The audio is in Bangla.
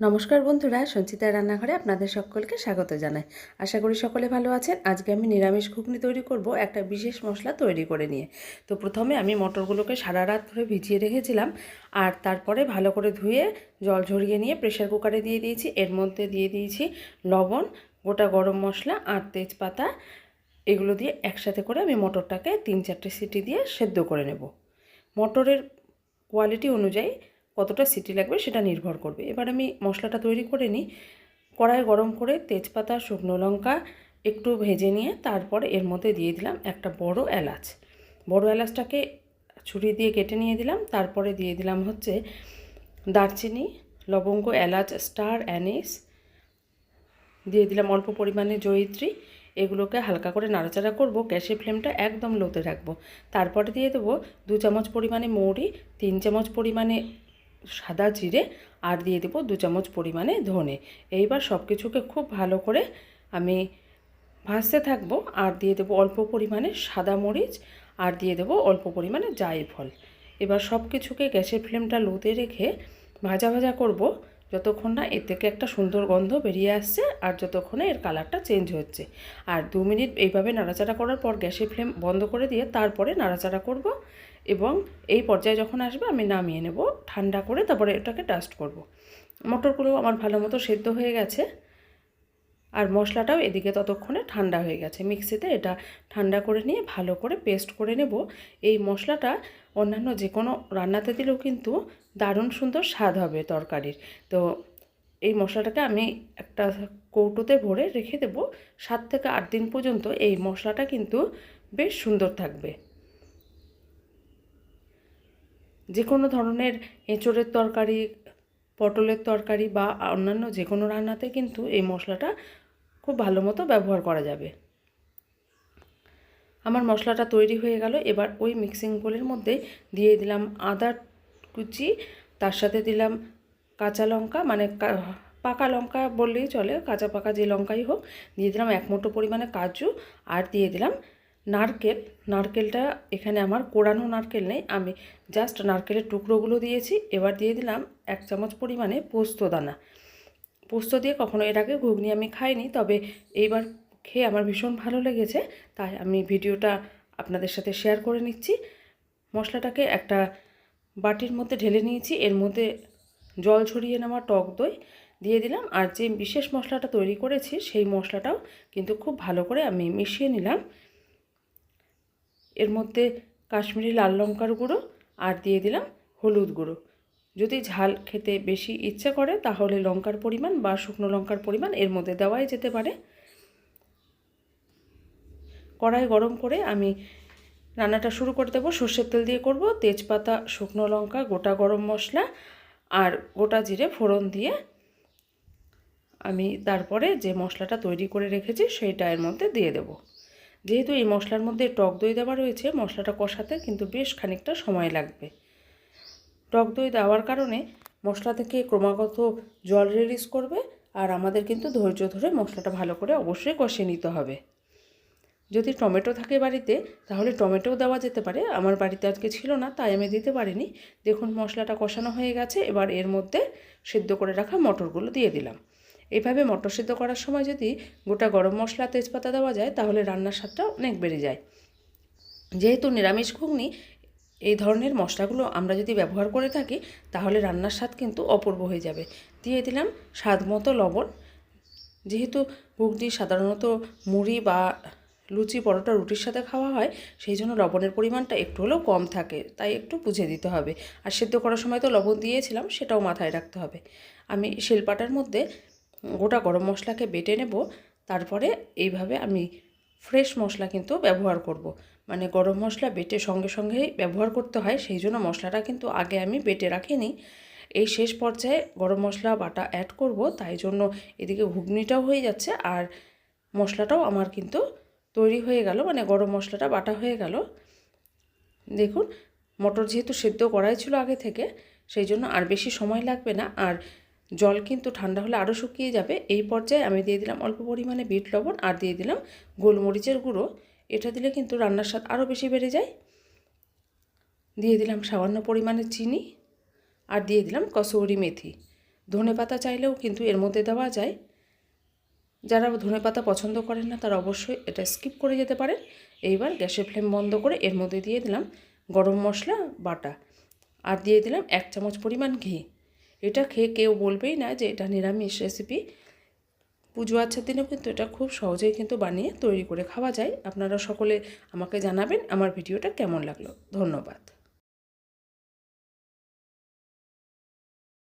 নমস্কার বন্ধুরা, সঞ্চিতা রান্নাঘরে আপনাদের সকলকে স্বাগত জানাই। আশা করি সকলে ভালো আছেন। আজকে আমি নিরামিষ ঘুগনি তৈরি করব, একটা বিশেষ মশলা তৈরি করে নিয়ে। তো প্রথমে আমি মটরগুলোকে সারা রাত ধরে ভিজিয়ে রেখেছিলাম, আর তারপরে ভালো করে ধুয়ে জল ঝরিয়ে নিয়ে প্রেশার কুকারে দিয়ে দিয়েছি। এর মধ্যে দিয়ে দিয়েছি লবণ, গোটা গরম মশলা আর তেজপাতা। এগুলো দিয়ে একসাথে করে আমি মটরটাকে তিন চারটে সিটি দিয়ে সেদ্ধ করে নেব। মটরের কোয়ালিটি অনুযায়ী কতটা সিটি লাগবে সেটা নির্ভর করবে। এবার আমি মশলাটা তৈরি করে নিই। কড়াই গরম করে তেজপাতা, শুকনো লঙ্কা একটু ভেজে নিয়ে তারপর এর মধ্যে দিয়ে দিলাম একটা বড় এলাচ। বড় এলাচটাকে ছুরি দিয়ে কেটে নিয়ে দিলাম। তারপরে দিয়ে দিলাম হচ্ছে দারচিনি, লবঙ্গ, এলাচ, স্টার, অ্যানিস। দিয়ে দিলাম অল্প পরিমাণে জয়িত্রী। এগুলোকে হালকা করে নাড়াচাড়া করব। গ্যাসের ফ্লেমটা একদম লোতে রাখব। তারপরে দিয়ে দেবো দু চামচ পরিমাণে মৌরি, তিন চামচ পরিমাণে সাদা জিরে আর দিয়ে দেবো দু চামচ পরিমাণে ধনে। এইবার সব কিছুকে খুব ভালো করে আমি ভাজতে থাকব আর দিয়ে দেবো অল্প পরিমাণে সাদা মরিচ আর দিয়ে দেবো অল্প পরিমাণে জায়ফল। এবার সব কিছুকে গ্যাসের ফ্লেমটা লোতে রেখে ভাজা ভাজা করব যতক্ষণ না এর থেকে একটা সুন্দর গন্ধ বেরিয়ে আসছে আর যতক্ষণে এর কালারটা চেঞ্জ হচ্ছে। আর দু মিনিট এইভাবে নাড়াচাড়া করার পর গ্যাসের ফ্লেম বন্ধ করে দিয়ে তারপরে নাড়াচাড়া করব। এই পর্যায়ে যখন আসবে, আমি নামিয়ে নেব, ঠান্ডা করে তারপরে এটাকে ডাস্ট করব। মটরগুলো আমার ভালো মতো সেদ্ধ হয়ে গেছে আর মশলাটাও এদিকে ততক্ষণে ঠান্ডা হয়ে গেছে। মিক্সিতে এটা ঠান্ডা করে নিয়ে ভালো করে পেস্ট করে নেব। এই মশলাটা অন্যান্য যে কোনো রান্নাতে দিলেও কিন্তু দারুণ সুন্দর স্বাদ হবে তরকারির। তো এই মশলাটাকে আমি একটা কৌটোতে ভরে রেখে দেব। সাত থেকে আট দিন পর্যন্ত এই মশলাটা কিন্তু বেশ সুন্দর থাকবে। যে কোনো ধরনের এঁচড়ের তরকারি, পটলের তরকারি বা অন্যান্য যে কোনো রান্নাতে কিন্তু এই মশলাটা খুব ভালো মতো ব্যবহার করা যাবে। আমার মশলাটা তৈরি হয়ে গেল। এবার ওই মিক্সিং বোলের মধ্যে দিয়ে দিলাম আদা কুচি, তার সাথে দিলাম কাঁচা লঙ্কা মানে পাকা লঙ্কা বললেই চলে, কাঁচা পাকা যে লঙ্কাই হোক। দিয়ে দিলাম এক মুঠো পরিমাণে কাজু আর দিয়ে দিলাম নারকেল, নারকেলটা এখানে আমার কোড়ানো নারকেল নেই, আমি জাস্ট নারকেলের টুকরোগুলো দিয়েছি, এবার দিয়ে দিলাম এক চামচ পরিমাণে পোস্ত দানা। পোস্ত দিয়ে কখনো এর আগে ঘুগনি আমি খাইনি, তবে এইবার খেয়ে আমার ভীষণ ভালো লেগেছে, তাই আমি ভিডিওটা আপনাদের সাথে শেয়ার করে নিচ্ছি। মশলাটাকে একটা বাটির মধ্যে ঢেলে নিয়েছি, এর মধ্যে জল ছড়িয়ে নেওয়া টক দই দিয়ে দিলাম, আর যে বিশেষ মশলাটা তৈরি করেছি, সেই মশলাটাও কিন্তু খুব ভালো করে আমি মিশিয়ে নিলাম। এর মধ্যে কাশ্মীরি লাল লঙ্কার গুঁড়ো আর দিয়ে দিলাম হলুদ গুঁড়ো। যদি ঝাল খেতে বেশি ইচ্ছে করে, তাহলে লঙ্কার পরিমাণ বা শুকনো লঙ্কার পরিমাণ এর মধ্যে দেওয়াই যেতে পারে। কড়াই গরম করে আমি রান্নাটা শুরু করে দেবো। সর্ষের তেল দিয়ে করব তেজপাতা, শুকনো লঙ্কা, গোটা গরম মশলা আর গোটা জিরে ফোড়ন দিয়ে আমি তারপরে যে মশলাটা তৈরি করে রেখেছি, সেইটা এর মধ্যে দিয়ে দেবো। যেহেতু এই মশলার মধ্যে টক দই দেওয়া রয়েছে, মশলাটা কষাতে কিন্তু বেশ খানিকটা সময় লাগবে। টক দই দেওয়ার কারণে মশলা থেকে ক্রমাগত জল রিলিজ করবে আর আমাদের কিন্তু ধৈর্য ধরে মশলাটা ভালো করে অবশ্যই কষিয়ে নিতে হবে। যদি টমেটো থাকে বাড়িতে, তাহলে টমেটোও দেওয়া যেতে পারে। আমার বাড়িতে আজকে ছিল না, তাই আমি দিতে পারিনি। দেখুন মশলাটা কষানো হয়ে গেছে, এবার এর মধ্যে সেদ্ধ করে রাখা মটরগুলো দিয়ে দিলাম। এইভাবে মটর সিদ্ধ করার সময় যদি গোটা গরম মশলা তেজপাতা দেওয়া যায়, তাহলে রান্নার স্বাদটা অনেক বেড়ে যায়। যেহেতু নিরামিষ ঘুগনি, এই ধরনের মশলাগুলো আমরা যদি ব্যবহার করে থাকি, তাহলে রান্নার স্বাদ কিন্তু অপূর্ব হয়ে যাবে। দিয়ে দিলাম স্বাদ মতো লবণ। যেহেতু ঘুগনি সাধারণত মুড়ি বা লুচি, পরোটা, রুটির সাথে খাওয়া হয়, সেই জন্য লবণের পরিমাণটা একটু হলেও কম থাকে, তাই একটু বুঝে দিতে হবে। আর সেদ্ধ করার সময় তো লবণ দিয়েছিলাম, সেটাও মাথায় রাখতে হবে। আমি শিলপাটার মধ্যে গোটা গরম মশলাকে বেটে নেব। তারপরে এইভাবে আমি ফ্রেশ মশলা কিন্তু ব্যবহার করব। মানে গরম মশলা বেটে সঙ্গে সঙ্গেই ব্যবহার করতে হয়, সেই জন্য মশলাটা কিন্তু আগে আমি বেটে রাখিনি। এই শেষ পর্যায়ে গরম মশলা বাটা অ্যাড করব, তাই জন্য এদিকে ঘুগনিটাও হয়ে যাচ্ছে আর মশলাটাও আমার কিন্তু তৈরি হয়ে গেল মানে গরম মশলাটা বাটা হয়ে গেল। দেখুন, মটর যেহেতু সেদ্ধ করাই ছিল আগে থেকে, সেই জন্য আর বেশি সময় লাগবে না। আর জল কিন্তু ঠান্ডা হলে আরও শুকিয়ে যাবে। এই পর্যায়ে আমি দিয়ে দিলাম অল্প পরিমাণে বিট লবণ আর দিয়ে দিলাম গোলমরিচের গুঁড়ো। এটা দিলে কিন্তু রান্নার স্বাদ আরও বেশি বেড়ে যায়। দিয়ে দিলাম সামান্য পরিমাণে চিনি আর দিয়ে দিলাম কসৌরি মেথি। ধনে পাতা চাইলেও কিন্তু এর মধ্যে দেওয়া যায়। যারা ধনে পাতা পছন্দ করেন না তারা অবশ্যই এটা স্কিপ করে যেতে পারেন। এইবার গ্যাসের ফ্লেম বন্ধ করে এর মধ্যে দিয়ে দিলাম গরম মশলা, বাটা। আর দিয়ে দিলাম এক চামচ পরিমাণ ঘি। এটা খেয়ে কেউ বলবেই না যে এটা নিরামিষ রেসিপি পুজো আচ্ছার দিনেও কিন্তু এটা খুব সহজেই কিন্তু বানিয়ে তৈরি করে খাওয়া যায়। আপনারা সকলে আমাকে জানাবেন আমার ভিডিওটা কেমন লাগল। ধন্যবাদ।